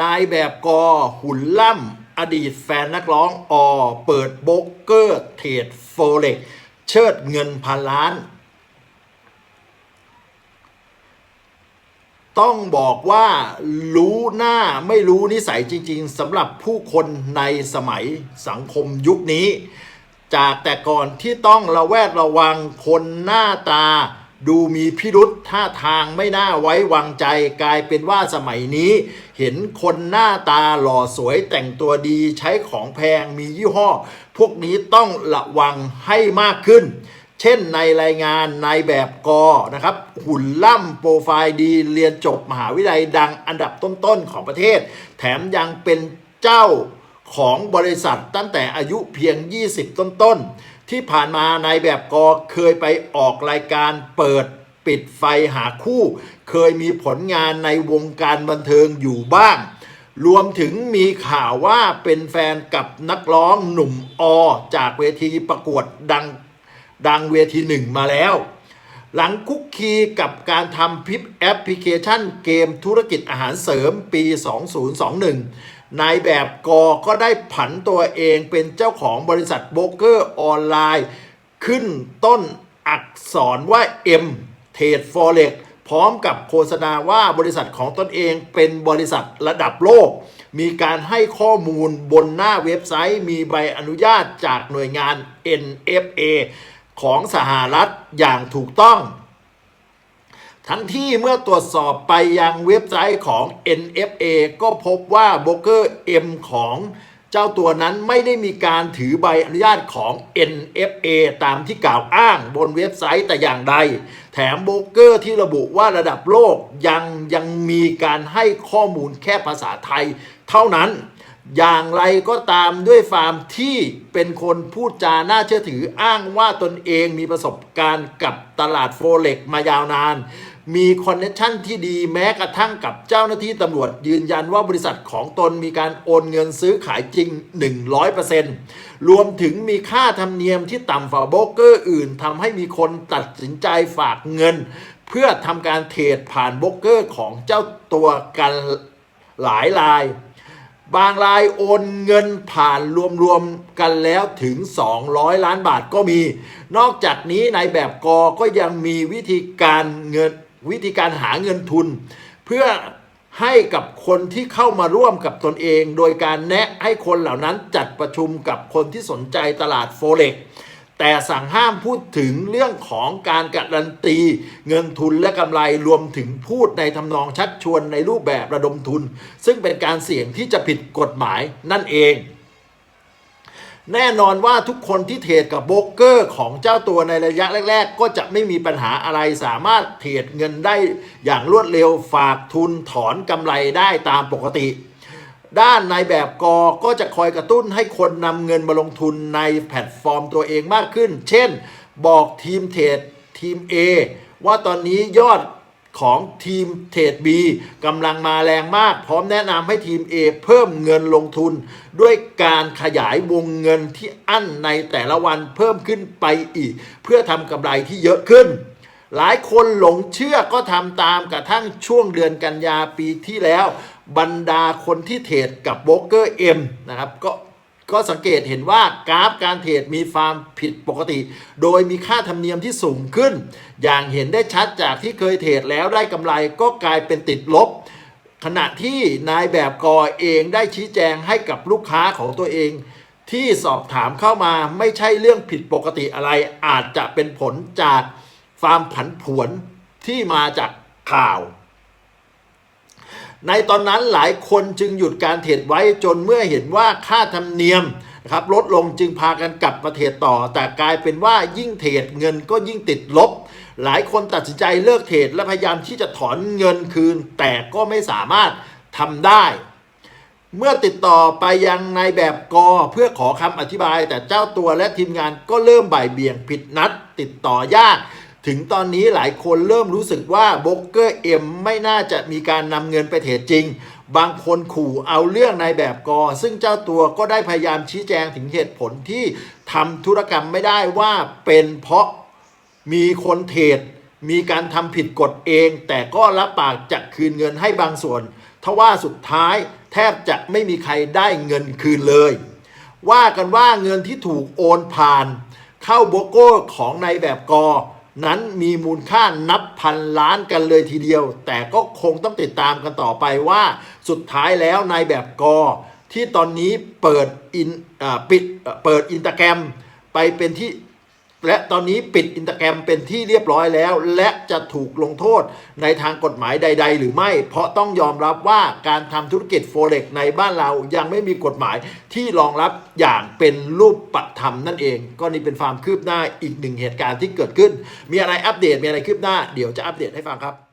นายแบบกอหุ่นล่ำ อดีตแฟนนักร้องอเปิดโบกเกอร์เทรดโฟเล็กเชิดเงินพันล้าน ต้องบอกว่ารู้หน้าไม่รู้นิสัยจริง ๆสำหรับผู้คนในสมัยสังคมยุคนี้ จากแต่ก่อนที่ต้องระแวดระวังคนหน้าตา ดูมีพิรุษท่าทางไม่น่าไว้วางใจกลายเป็นว่าสมัยนี้ เห็นคนหน้าตาหล่อสวยแต่งตัวดีใช้ของแพงมียี่ห้อ พวกนี้ต้องระวังให้มากขึ้น เช่นในรายงานนายแบบกอนะครับ หุ่นล่ำโปรไฟล์ดีเรียนจบมหาวิทยาลัยดังอันดับต้นๆของประเทศ แถมยังเป็นเจ้าของบริษัทตั้งแต่อายุเพียง 20 ต้นๆ ที่ผ่านมานายแบบกอเคยไปออกรายการเปิดปิดไฟหาคู่ เคยมีผลงานในวงการบันเทิงอยู่บ้าง รวมถึงมีข่าวว่าเป็นแฟนกับนักร้องหนุ่มอจากเวทีประกวดดังดังเวทีหนึ่งมาแล้ว หลังคุกคีกับการทำพิปแอปพลิเคชันเกมธุรกิจอาหารเสริมปี 2021 นายแบบกอก็ได้ผันตัวเองเป็นเจ้าของบริษัทโบรกเกอร์ออนไลน์ ขึ้นต้นอักษรว่า M เทรดฟอเร็กพร้อมกับโฆษณาว่าบริษัทของตนเองเป็นบริษัทระดับโลก มีการให้ข้อมูลบนหน้าเว็บไซต์ มีใบอนุญาตจากหน่วยงาน NFA ของสหรัฐอย่างถูกต้อง ทั้งที่เมื่อตรวจสอบไปยังเว็บไซต์ของ NFA ก็พบว่าโบรกเกอร์ M ของเจ้าตัวนั้นไม่ได้มีการถือใบอนุญาตของ NFA ตามที่กล่าวอ้างบนเว็บไซต์แต่อย่างใด แถมโบรกเกอร์ที่ระบุว่าระดับโลกยังยังมีการให้ข้อมูลแค่ภาษาไทยเท่านั้น อย่างไรก็ตามด้วยฟาร์มที่เป็นคนพูดจาน่าเชื่อถืออ้างว่าตนเองมีประสบการณ์กับตลาดโฟเล็กมายาวนาน มีคอนเนคชั่นที่ดีแม้กระทั่งกับเจ้าหน้าที่ตำรวจ ยืนยันว่าบริษัทของตนมีการโอนเงินซื้อขายจริง 100%รวมถึงมีค่าธรรมเนียมที่ต่ำฝ่าโบรกเกอร์อื่นทำให้มีคนตัดสินใจฝากเงิน เพื่อทำการเทรดผ่านโบรกเกอร์ของเจ้าตัวกันหลายราย บางรายโอนเงินผ่านรวมๆกันแล้วถึง 200 ล้านบาทก็มี นอกจากนี้ในแบบกอก็ยังมีวิธีการเงิน วิธีการหาเงินทุน เพื่อให้กับคนที่เข้ามาร่วมกับตนเอง โดยการแนะให้คนเหล่านั้นจัดประชุมกับคนที่สนใจตลาดโฟเล็กแต่สั่งห้ามพูดถึงเรื่องของการการันตี เงินทุนและกำไรรวมถึงพูดในทำนองชักชวนในรูปแบบระดมทุน ซึ่งเป็นการเสี่ยงที่จะผิดกฎหมายนั่นเอง แน่นอนว่าทุกคนที่เทรดกับโบรกเกอร์ของเจ้าตัวในระยะแรก ๆ ก็จะไม่มีปัญหาอะไรสามารถเทรดเงินได้อย่างรวดเร็วฝากทุนถอนกำไรได้ตามปกติ ด้านในแบบกอก็จะคอยกระตุ้นให้คนนำเงินมาลงทุนในแพลตฟอร์มตัวเองมากขึ้น เช่น บอกทีมเทรดทีม A ว่าตอนนี้ยอด ของทีมเทรด B กำลังมาแรงมาก พร้อมแนะนำให้ทีม A เพิ่มเงินลงทุน ด้วยการขยายวงเงินที่อั้นในแต่ละวันเพิ่มขึ้นไปอีก เพื่อทำกำไรที่เยอะขึ้น หลายคนหลงเชื่อก็ทำตามกระทั่งช่วงเดือนกันยาปีที่แล้ว บรรดาคนที่เทรดกับโบรกเกอร์เอ็มนะครับก็ ก็สังเกตเห็นว่ากราฟการเทรดมีความผิดปกติ โดยมีค่าธรรมเนียมที่สูงขึ้น อย่างเห็นได้ชัดจากที่เคยเทรดแล้วได้กำไรก็กลายเป็นติดลบ ขณะที่นายแบบกอเองได้ชี้แจงให้กับลูกค้าของตัวเอง ที่สอบถามเข้ามาไม่ใช่เรื่องผิดปกติอะไรอาจจะเป็นผลจากความผันผวนที่มาจากข่าว ในตอนนั้นหลายคนจึงหยุดการเทรดไว้จนเมื่อเห็นว่าค่าธรรมเนียมนะครับลดลงจึงพากันกลับมาเทรดต่อ แต่กลายเป็นว่ายิ่งเทรดเงินก็ยิ่งติดลบ หลายคนตัดสินใจเลิกเทรดและพยายามที่จะถอนเงินคืน แต่ก็ไม่สามารถทำได้ เมื่อติดต่อไปยังนายแบบกอเพื่อขอคำอธิบาย แต่เจ้าตัวและทีมงานก็เริ่มบ่ายเบี่ยงผิดนัด ติดต่อยาก ถึงตอนนี้หลายคนเริ่มรู้สึกว่าโบรกเกอร์เอ็มไม่น่าจะมีการนำเงินไปเทรดจริง บางคนขู่เอาเรื่องนายแบบกอ ซึ่งเจ้าตัวก็ได้พยายามชี้แจงถึงเหตุผลที่ทำธุรกรรมไม่ได้ว่าเป็นเพราะมีคนเทรดมีการทำผิดกฎเอง แต่ก็รับปากจะคืนเงินให้บางส่วนทว่าสุดท้ายแทบจะไม่มีใครได้เงินคืนเลย ว่ากันว่าเงินที่ถูกโอนผ่าน เข้าโบโก้ของนายแบบกอ นั้นมีมูลค่านับพันล้านกันเลยทีเดียว แต่ก็คงต้องติดตามกันต่อไปว่าสุดท้ายแล้วนายแบบกอที่ตอนนี้เปิดอินปิดเปิดอินตาแกรมไปเป็นที่ และตอนนี้ปิดอินสตาแกรมเป็นที่เรียบร้อยแล้ว และจะถูกลงโทษในทางกฎหมายใด ๆ หรือไม่ เพราะต้องยอมรับว่าการทำธุรกิจโฟเร็กในบ้านเรายังไม่มีกฎหมายที่รองรับอย่างเป็นรูปปธรรมนั่นเอง ก็นี่เป็นความคืบหน้าอีกหนึ่งเหตุการณ์ที่เกิดขึ้น มีอะไรอัปเดตมีอะไรคืบหน้า เดี๋ยวจะอัปเดตให้ฟังครับ